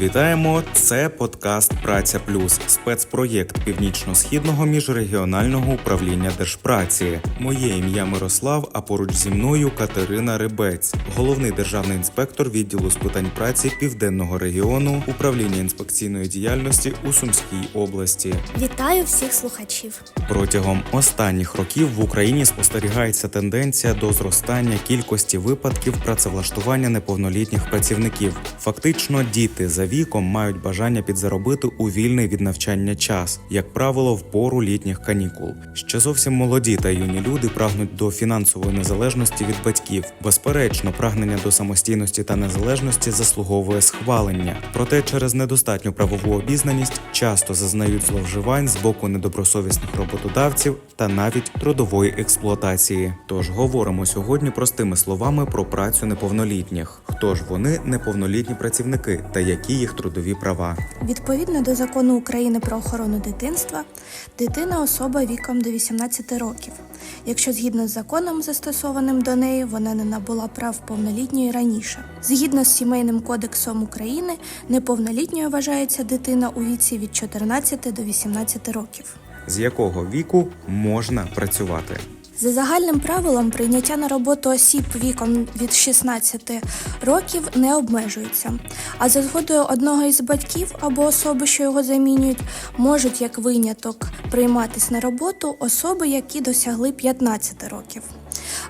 Вітаємо! Це подкаст Праця Плюс, спецпроєкт північно-східного міжрегіонального управління держпраці. Моє ім'я Мирослав. А поруч зі мною Катерина Рибець, головний державний інспектор відділу з питань праці південного регіону управління інспекційної діяльності у Сумській області. Вітаю всіх слухачів. Протягом останніх років в Україні спостерігається тенденція до зростання кількості випадків працевлаштування неповнолітніх працівників. Фактично, діти за віком мають бажання підзаробити у вільний від навчання час, як правило, в пору літніх канікул. Ще зовсім молоді та юні люди прагнуть до фінансової незалежності від батьків. Безперечно, прагнення до самостійності та незалежності заслуговує схвалення. Проте через недостатню правову обізнаність часто зазнають зловживань з боку недобросовісних роботодавців та навіть трудової експлуатації. Тож говоримо сьогодні простими словами про працю неповнолітніх. Хто ж вони неповнолітні працівники та які їх трудові права? Відповідно до закону України про охорону дитинства, дитина особа віком до 18 років. Якщо згідно з законом, застосованим до неї, вона не набула прав повнолітньої раніше. Згідно з сімейним кодексом України, неповнолітньою вважається дитина у віці від 14 до 18 років. З якого віку можна працювати? За загальним правилом, прийняття на роботу осіб віком від 16 років не обмежується. А за згодою одного із батьків або особи, що його замінюють, можуть як виняток прийматись на роботу особи, які досягли 15 років.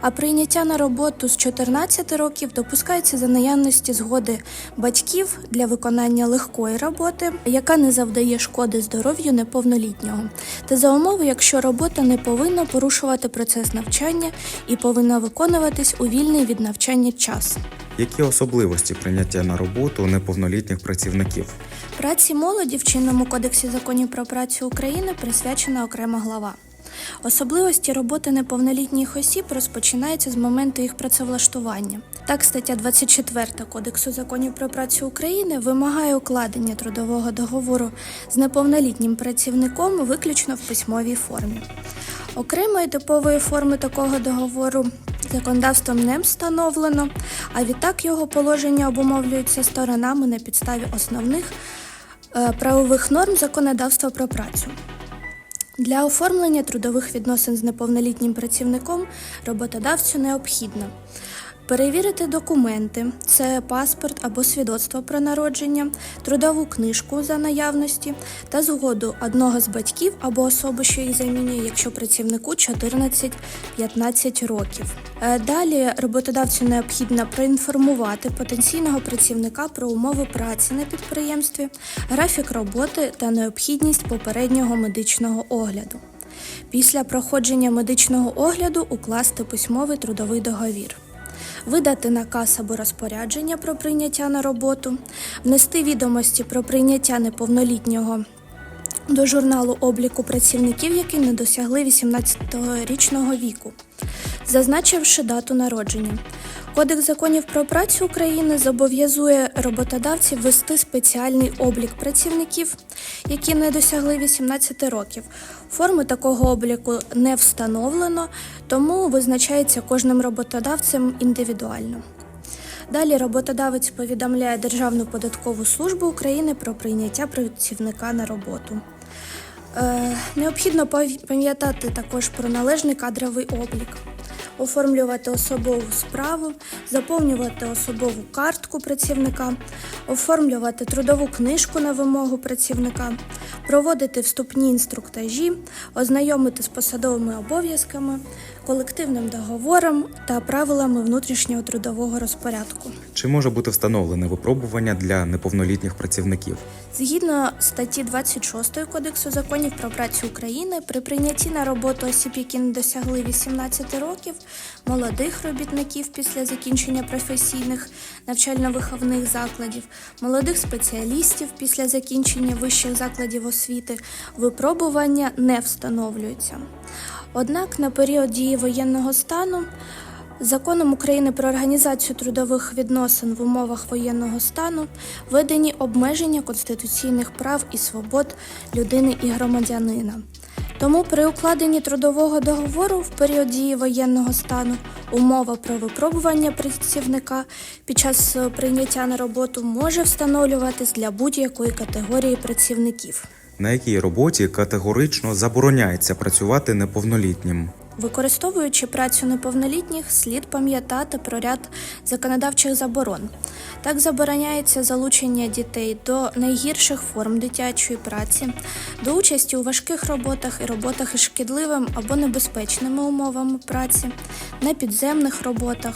А прийняття на роботу з 14 років допускається за наявності згоди батьків для виконання легкої роботи, яка не завдає шкоди здоров'ю неповнолітнього, та за умови, якщо робота не повинна порушувати процес навчання і повинна виконуватись у вільний від навчання час. Які особливості прийняття на роботу неповнолітніх працівників? Праці молоді в чинному кодексі законів про працю України присвячена окрема глава. Особливості роботи неповнолітніх осіб розпочинаються з моменту їх працевлаштування. Так, стаття 24 Кодексу законів про працю України вимагає укладення трудового договору з неповнолітнім працівником виключно в письмовій формі. Окремої типової форми такого договору законодавством не встановлено, а відтак його положення обумовлюються сторонами на підставі основних е, правових норм законодавства про працю. Для оформлення трудових відносин з неповнолітнім працівником роботодавцю необхідно перевірити документи, це паспорт або свідоцтво про народження, трудову книжку за наявності та згоду одного з батьків або особи, що її замінює, якщо працівнику 14-15 років. Е, Далі роботодавцю необхідно проінформувати потенційного працівника про умови праці на підприємстві, графік роботи та необхідність попереднього медичного огляду. Після проходження медичного огляду укласти письмовий трудовий договір. Видати наказ або розпорядження про прийняття на роботу, внести відомості про прийняття неповнолітнього до журналу обліку працівників, які не досягли 18-річного віку, зазначивши дату народження. Кодекс законів про працю України зобов'язує роботодавців вести спеціальний облік працівників, які не досягли 18 років. Форми такого обліку не встановлено, тому визначається кожним роботодавцем індивідуально. Далі роботодавець повідомляє Державну податкову службу України про прийняття працівника на роботу. Е, необхідно пам'ятати також про належний кадровий облік, оформлювати особову справу, заповнювати особову картку працівника, оформлювати трудову книжку на вимогу працівника, проводити вступні інструктажі, ознайомити з посадовими обов'язками, колективним договором та правилами внутрішнього трудового розпорядку. Чи може бути встановлене випробування для неповнолітніх працівників? Згідно статті 26 Кодексу законів про працю України, при прийнятті на роботу осіб, які не досягли 18 років, молодих робітників після закінчення професійних навчально-виховних закладів, молодих спеціалістів після закінчення вищих закладів освіти, випробування не встановлюються. Однак на період дії воєнного стану Законом України про організацію трудових відносин в умовах воєнного стану введені обмеження конституційних прав і свобод людини і громадянина. Тому при укладенні трудового договору в період дії воєнного стану умова про випробування працівника під час е, прийняття на роботу може встановлюватись для будь-якої категорії працівників. На якій роботі категорично забороняється працювати неповнолітнім? Використовуючи працю неповнолітніх, слід пам'ятати про ряд законодавчих заборон. Так забороняється залучення дітей до найгірших форм дитячої праці, до участі у важких роботах і роботах із шкідливим або небезпечними умовами праці, на підземних роботах,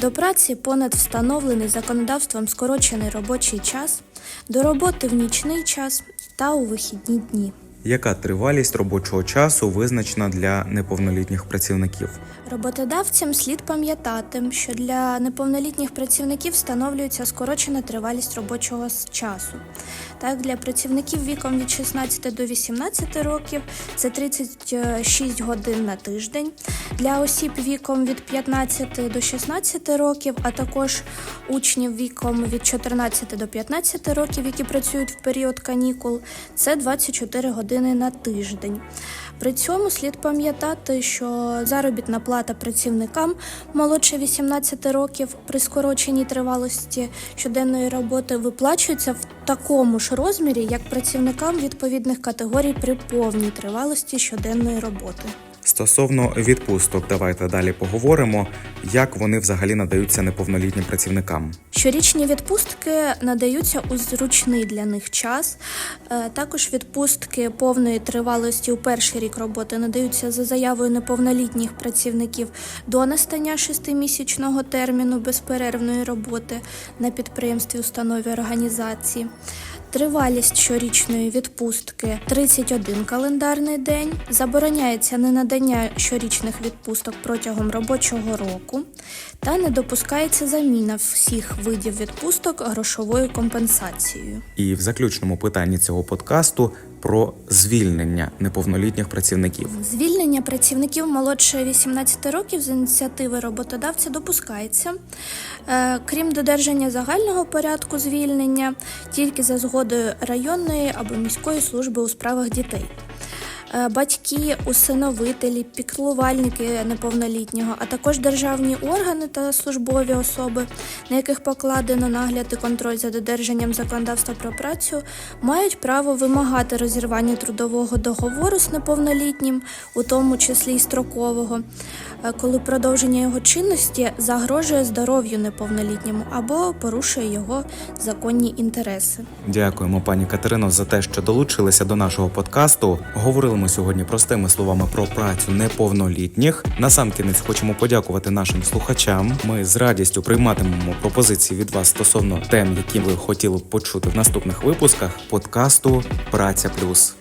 до праці понад встановлений законодавством скорочений робочий час, до роботи в нічний час та у вихідні дні. Яка тривалість робочого часу визначена для неповнолітніх працівників? Роботодавцям слід пам'ятати, що для неповнолітніх працівників встановлюється скорочена тривалість робочого часу. Так, для працівників віком від 16 до 18 років це 36 годин на тиждень. Для осіб віком від 15 до 16 років, а також учнів віком від 14 до 15 років, які працюють в період канікул, це 24 години на тиждень. При цьому слід пам'ятати, що заробітна плата працівникам молодше 18 років при скороченій тривалості щоденної роботи виплачується в такому ж розмірі, як працівникам відповідних категорій при повній тривалості щоденної роботи. Стосовно відпусток, давайте далі поговоримо, як вони взагалі надаються неповнолітнім працівникам. Щорічні відпустки надаються у зручний для них час. Е, Також відпустки повної тривалості у перший рік роботи надаються за заявою неповнолітніх працівників до настання шестимісячного терміну безперервної роботи на підприємстві, установі організації. Тривалість щорічної відпустки 31 календарний день. Забороняється ненадання щорічних відпусток протягом робочого року та не допускається заміна всіх видів відпусток грошовою компенсацією. І в заключному питанні цього подкасту про звільнення неповнолітніх працівників. Звільнення працівників молодше 18 років з ініціативи роботодавця допускається, Е, крім додержання загального порядку звільнення, тільки за згодою районної або міської служби у справах дітей. Е, Батьки, усиновителі, піклувальники неповнолітнього, а також державні органи та службові особи, на яких покладено нагляд і контроль за додержанням законодавства про працю, мають право вимагати розірвання трудового договору з неповнолітнім, у тому числі й строкового, е, коли продовження його чинності загрожує здоров'ю неповнолітньому або порушує його законні інтереси. Дякуємо, пані Катерино, за те, що долучилися до нашого подкасту. Говорили ми сьогодні простими словами про працю неповнолітніх. Насамкінець хочемо подякувати нашим слухачам. Ми з радістю прийматимемо пропозиції від вас стосовно тем, які ви хотіли б почути в наступних випусках подкасту Праця Плюс.